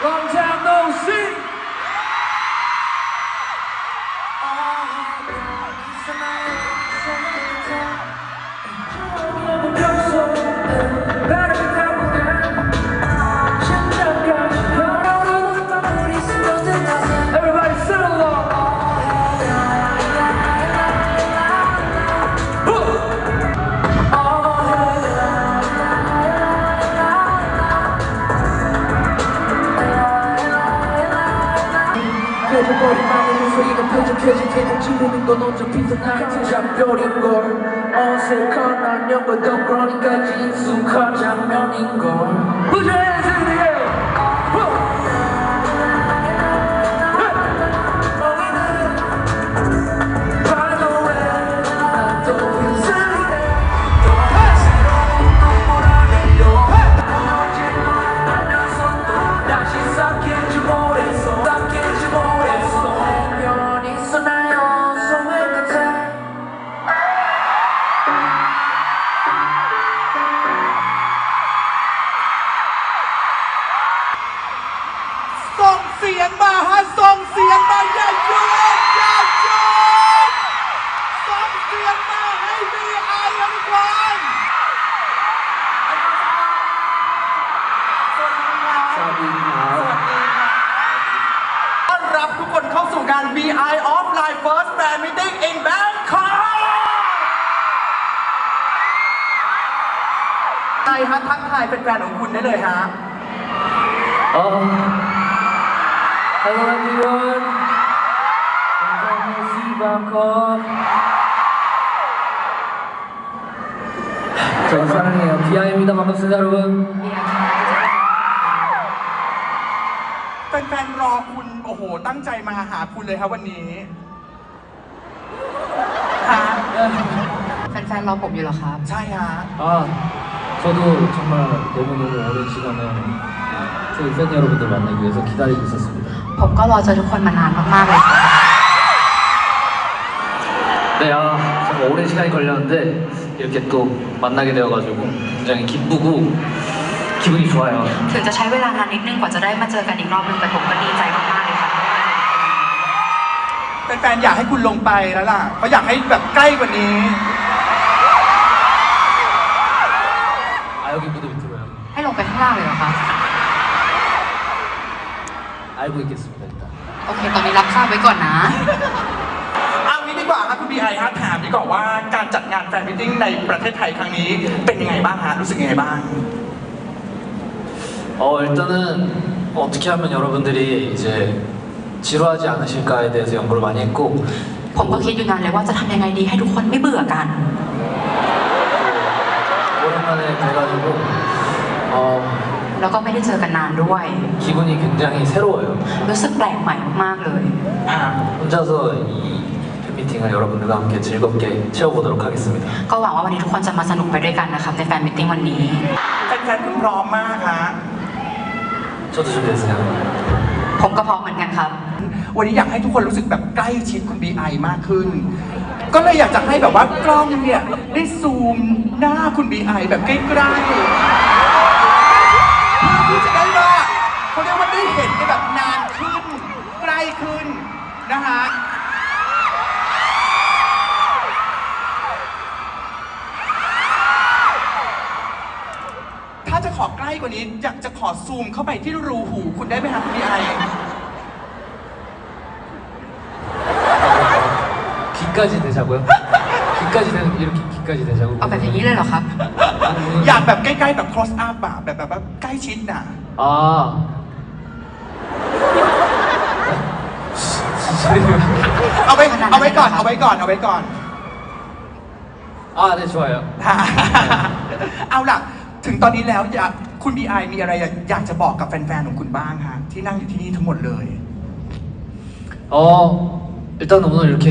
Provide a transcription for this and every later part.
one 心 머리만은 목소리가 뾰족해지게 지우는 건 언제 피던 나한테 잡별인걸 어색한 안녕과 더 그러니까 익숙한 장면인걸 부자연스레 เสียงมาฮะส่งเสียงมาอย่าหยุดอย่าหยุดส่งเสียงมาให้มีไอทุกคนสวัสดีครับสวัสดีครับสวัสดีครับต้อนรับทุกคนเข้าสู่การ BI Offline First Fan Meeting in Bangkok ใครฮะทักทายเป็นแฟนของคุณได้เลยฮะ 어, hello everyone. 안녕하세요, Bangkok. 전 사랑해요. 비아입니다. 반갑습니다, 여러분. แฟนๆรอคุณ โอ้โห ตั้งใจมาหาคุณเลยครับวันนี้ฮะ แฟนๆรอผมอยู่เหรอครับ ใช่ฮะ 아, 저도 정말 너무너무 오랜 시간을 저희 팬 여러분들 만나기 위해서 기다리고 있었습니다. ผมก็รอเจอทุกคนมานานมากๆเลยครับ 네, 아, 정말 오랜 시간이 걸렸는데 이렇게 또 만나게 되어가지고 굉장히 기쁘고 기분이 좋아요. ถึงจะใช้เวลานานนิดนึงกว่าจะได้มาเจอกันอีกรอบนึงแต่ผมก็ดีใจมากๆเลยครับ แฟนๆอยากให้คุณลงไปแล้วล่ะเขาอยากให้แบบใกล้กว่านี้ 아 여기 무대 밑으로요. ให้ลงไปข้างล่างเลยเหรอครั 하고 있겠습니다 일 단. โอเค ตอนนี้รับทราบไว้ก่อนนะ เอางี้ดีกว่าครับคุณบีไอฮะถามดีกว่าว่าการจัดงานแฟนมิทติ้งในประเทศไทยครั้งนี้เป็นยังไงบ้างฮะรู้สึกยังไงบ้าง 어 일단은 어떻게 하면 여러분들이 이제 지루하지 않으실까에 대해서 연구를 많이 했고 ผมก็คิดอยู่นานเลยว่าจะทำยังไงดีให้ทุกคนไม่เบื่อกัน 오랜만에 뵈가지고 어 แล้วก็ไม่ได้เจอกันนานด้วย 기분이 굉장히 새로워요. รู้สึกแปลกใหม่มากๆเลย 혼자서 이 팬미팅을 여러분들과 함께 즐겁게 채워보도록 하겠습니다. ก็หวังว่าวันนี้ทุกคนจะมาสนุกไปด้วยกันนะครับในแฟนมิทติ้งวันนี้ แฟนๆคุณพร้อมมากฮะ 저도 준비했어요. ผมก็พร้อมเหมือนกันครับ วันนี้อยากให้ทุกคนรู้สึกแบบใกล้ชิดคุณ BI มากขึ้น ก็เลยอยากจะให้แบบว่ากล้องเนี่ยได้ซูมหน้าคุณ BI แบบใกล้ๆ เห็นกันแบบนานขึ้น ใกล้ขึ้นนะฮะ ถ้าจะขอใกล้กว่านี้ อยากจะขอซูมเข้าไปที่รูหูคุณได้ไหมครับคุณ BI 귀까지 대자고요? 귀까지 대 이렇게 귀까지 대자고. เอาแบบอย่างนี้เลยเหรอครับ อยากแบบใกล้ๆแบบ close up อะแบบแบบแบบใกล้ชิดน่ะ 아. เอาไว้เอาไว้ก่อนเอาไว้ก่อนเอาไว้ก่อน 아, 네 좋아요. เอาล่ะ ถึงตอนนี้แล้วอยากคุณบีไอมีอะไรอยากจะบอกกับแฟนๆของคุณบ้างฮะที่นั่งอยู่ที่นี่ทั้งหมดเลย 어, 일단 오늘 이렇게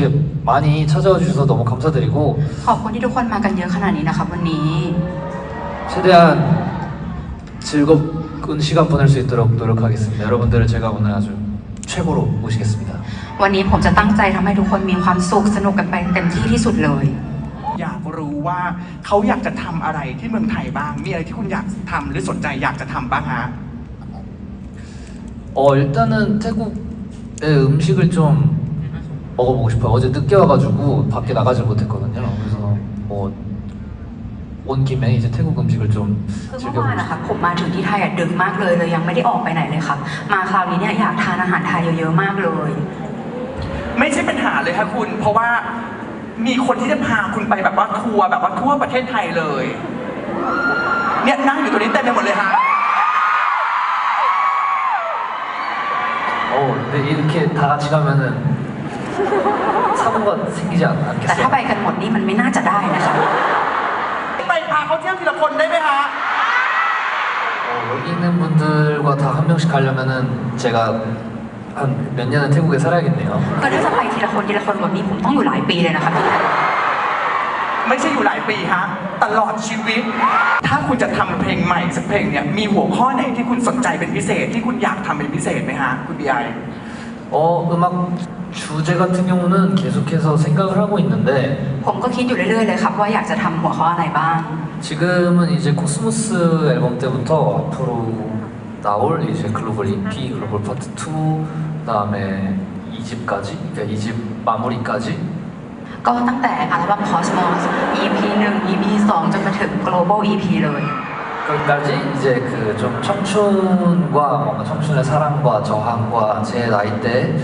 많이 찾아와 주셔서 너무 감사드리고 ขอบคุณที่ทุกคนมากันเยอะขนาดนี้นะครับวันนี้ 최대한 즐거운 시간 보낼 수 있도록 노력하겠습니다. 여러분들을 제가 오늘 아주 최고로 모시겠습니다. วันนี้ผมจะตั้งใจทำให้ทุกคนมีความสุขสนุกกันไปเต็มที่ที่สุดเลย อยากรู้ว่าเขาอยากจะทำอะไรที่เมืองไทยบ้าง มีอะไรที่คุณอยากทำหรือสนใจอยากจะทำบ้างฮะ 어, 일단은 태국의 음식을 좀 먹어보고 싶어요. 어제 늦게 와가지고 밖에 나가질 못했거든요. 요. 그래서 뭐 온 김에 이제 태국 음식을 좀 คือเมื่อวาน 즐겨보고 นะคะ 싶어요. ผมมาถึงที่ไทยอะดึกมากเลยเลยยังไม่ได้ออกไปไหนเลยครับ มาคราวนี้เนี่ยอยากทานอาหารไทยเยอะๆมากเลย ไม่ใช่ปัญหาเลยครับคุณ เพราะว่ามีคนที่จะพาคุณไปแบบว่าทัวร์แบบว่าทั่วประเทศไทยเลย เนี่ยนั่งอยู่ตรงนี้เต็มไปหมดเลยฮะ 어, 근데 이렇게 다 같이 가면은 사고가 생기지 않, แต่ถ้า 않겠어요? ไปกันหมดนี่มันไม่น่าจะได้นะคะ ไปพ าเขาเที่ยวทีละคนได้ไหมฮะ 어, 여기 있는 분들과 다 한 명씩 가려면은 제가 한 몇 년은 태국에 살아야겠네요. ก็ถ้าจะไปทีละคนทีละคนแบบนี้ผมต้องอยู่หลายปีเลยนะครับ ไม่ใช่อยู่หลายปีฮะ ตลอดชีวิต ถ้าคุณจะทำเพลงใหม่สักเพลงเนี่ย มีหัวข้อไหนที่คุณสนใจเป็นพิเศษ ที่คุณอยากทำเป็นพิเศษไหมฮะ คุณบีไอ 어, 음악 주제 같은 경우는 계속해서 생각을 하고 있는데 ผมก็คิดอยู่เรื่อยๆเลยครับว่าอยากจะทำหัวข้ออะไรบ้าง 지금은 이제 코스모스 앨범 때부터 앞으로 나올 이제 글로벌 EP, 글로벌 파트 2, 그다음에 2집까지, 그러니까 2집 마무리까지 ก็ตั้งแต่อัลบั้ม Cosmos EP 1 EP 2 จนมาถึง Global EP เลย 거기까지 이제 그 좀 청춘과 뭔가 청춘의 사랑과 저항과 제 나이 때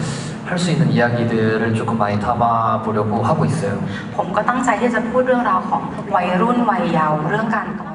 할 수 있는 이야기들을 조금 많이 담아보려고 하고 있어요. ผมก็ตั้งใจที่จะพูดเรื่องราวของวัยรุ่นวัยเยาว์เรื่องการต่อ